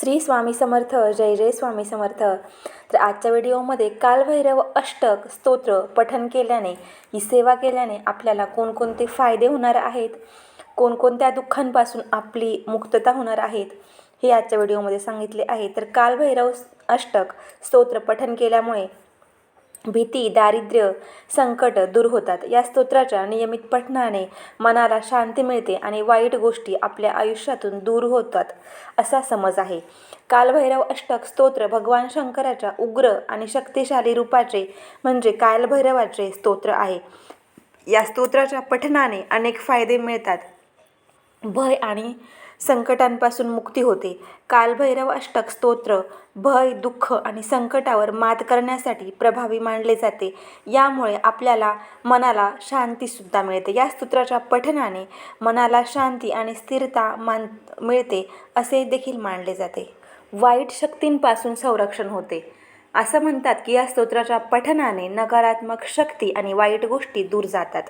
श्री स्वामी समर्थ जय जय स्वामी समर्थ. तर आजच्या व्हिडिओमध्ये कालभैरव अष्टक स्तोत्र पठन केल्याने ही सेवा केल्याने आपल्याला कोणकोणते फायदे होणार आहेत? कोणकोणत्या दुःखांपासून आपली मुक्तता होणार आहेत? हे आजच्या व्हिडिओमध्ये सांगितले आहे. तर कालभैरव अष्टक स्तोत्र पठन केल्यामुळे भीती दारिद्र्य संकट दूर होतात. या स्तोत्राच्या नियमित पठणाने मनाला शांती मिळते आणि वाईट गोष्टी आपल्या आयुष्यातून दूर होतात असा समज आहे. कालभैरव अष्टक स्तोत्र भगवान शंकराच्या उग्र आणि शक्तिशाली रूपाचे म्हणजे कालभैरवाचे स्तोत्र आहे. या स्तोत्राच्या पठणाने अनेक फायदे मिळतात. भय आणि संकटांपासून मुक्ती होते. कालभैरव अष्टक स्तोत्र भय दुःख आणि संकटावर मात करण्यासाठी प्रभावी मानले जाते. यामुळे आपल्याला मनाला शांतीसुद्धा मिळते. या स्तोत्राच्या पठनाने मनाला शांती आणि स्थिरता मान मिळते असे देखील मानले जाते. वाईट शक्तींपासून संरक्षण होते. असं म्हणतात की या स्तोत्राच्या पठनाने नकारात्मक शक्ती आणि वाईट गोष्टी दूर जातात.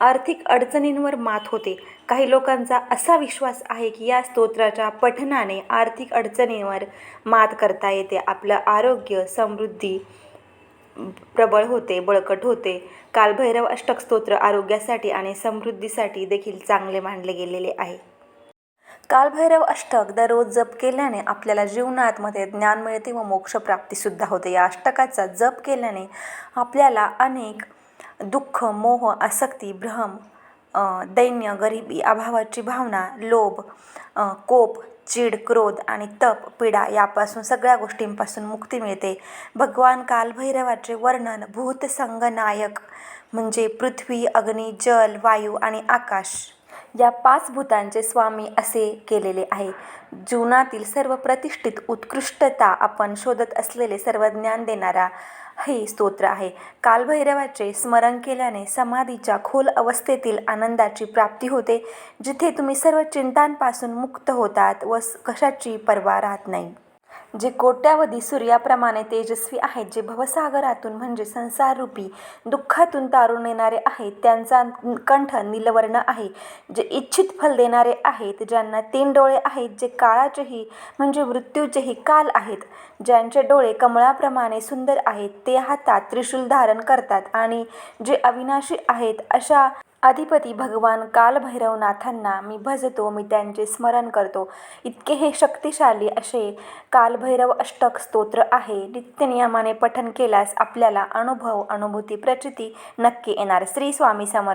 आर्थिक अडचणींवर मात होते. काही लोकांचा असा विश्वास आहे की या स्तोत्राच्या पठनाने आर्थिक अडचणींवर मात करता येते. आपलं आरोग्य समृद्धी प्रबळ होते बळकट होते. कालभैरव अष्टक स्तोत्र आरोग्यासाठी आणि समृद्धीसाठी देखील चांगले मानले गेलेले आहे. कालभैरव अष्टक दररोज जप केल्याने आपल्याला जीवनातमध्ये ज्ञान मिळते व मोक्षप्राप्तीसुद्धा होते. या अष्टकाचा जप केल्याने आपल्याला अनेक दुःख मोह आसक्ती भ्रम दैन्य गरिबी अभावाची भावना लोभ कोप चीड क्रोध आणि तप पीडा यापासून सगळ्या गोष्टींपासून मुक्ती मिळते. भगवान कालभैरवाचे वर्णन भूतसंगनायक म्हणजे पृथ्वी अग्नी जल वायू आणि आकाश. या पाच भूतांचे स्वामी असे केलेले आहे. जीवनातील सर्व प्रतिष्ठित उत्कृष्टता आपण शोधत असलेले सर्व ज्ञान देणारा हे स्तोत्र आहे. कालभैरवाचे स्मरण केल्याने समाधीच्या खोल अवस्थेतील आनंदाची प्राप्ती होते जिथे तुम्ही सर्व चिंतांपासून मुक्त होतात व कशाची पर्वा राहत नाही. जे कोट्यावधी सूर्याप्रमाणे तेजस्वी आहेत जे भवसागरातून म्हणजे संसाररूपी दुःखातून तारून येणारे आहेत त्यांचा कंठ नीलवर्ण आहे जे इच्छित फल देणारे आहेत ज्यांना तीन डोळे आहेत जे काळाचेही म्हणजे मृत्यूचेही काल आहेत ज्यांचे डोळे कमळाप्रमाणे सुंदर आहेत ते हातात त्रिशूल धारण करतात आणि जे अविनाशी आहेत अशा अधिपती भगवान कालभैरवनाथांना मी भजतो मी त्यांचे स्मरण करतो. इतके हे शक्तिशाली असे कालभैरव अष्टक स्तोत्र आहे. नित्यनियमाने पठन केल्यास आपल्याला अनुभव अनुभूती प्रचिती नक्की येणार. श्री स्वामी समर्थ